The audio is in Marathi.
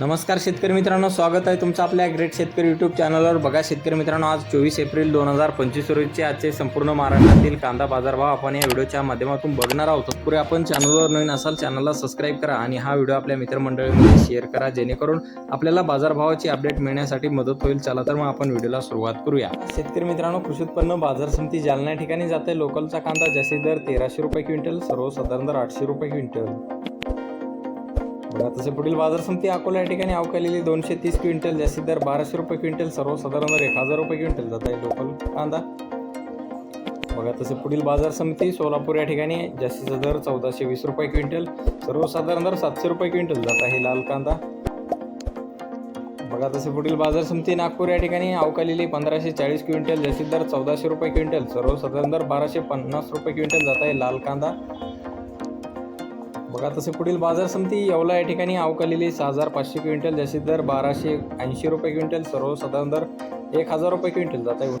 नमस्कार शेतकरी मित्रांनो स्वागत आहे तुमचं आपल्या ग्रेट शेतकरी यूट्यूब चॅनलवर बघा शेतकरी मित्रांनो आज चोवीस एप्रिल दोन हजार पंचवीस रोजीचे आजचे संपूर्ण महाराष्ट्रातील कांदा बाजारभाव आपण या व्हिडिओच्या माध्यमातून बघणार आहोत. तत्पूर्वी आपण चॅनलवर नवीन असाल चॅनलला सबस्क्राईब करा आणि हा व्हिडिओ आपल्या मित्रमंडळीमध्ये शेअर करा जेणेकरून आपल्याला बाजारभावाची अपडेट मिळण्यासाठी मदत होईल. चला तर मग आपण व्हिडिओला सुरुवात करूया. शेतकरी मित्रांनो कृषी उत्पन्न बाजार समिती जालना ठिकाणी जाते. लोकलचा कांदा जास्तीत दर तेराशे रुपये क्विंटल सर्वसाधारण दर आठशे रुपये क्विंटल. बघा तसे पुढील बाजार समिती अकोला या ठिकाणी अवकालेली दोनशे तीस क्विंटल जास्तीत दर बाराशे रुपये क्विंटल सर्वसाधारण दर एक हजार रुपये क्विंटल जात आहे लोकल कांदा. बघा तसे पुढील बाजार समिती सोलापूर या ठिकाणी जास्तीचा दर चौदाशे वीस रुपये क्विंटल सर्वसाधारण दर सातशे रुपये क्विंटल जात आहे लाल कांदा. बघा तसे पुढील बाजार समिती नागपूर या ठिकाणी अवकालेली पंधराशे चाळीस क्विंटल जास्तीत दर चौदाशे रुपये क्विंटल सर्वसाधारण दर बाराशे पन्नास रुपये क्विंटल जात आहे लाल कांदा. बघा तसे पुढील बाजार समिती येवला या ठिकाणी अवकालेली सहा हजार पाचशे क्विंटल जास्तीत दर बाराशे ऐंशी रुपये क्विंटल सर्वसाधारण दर एक हजार रुपये क्विंटल जात आहे.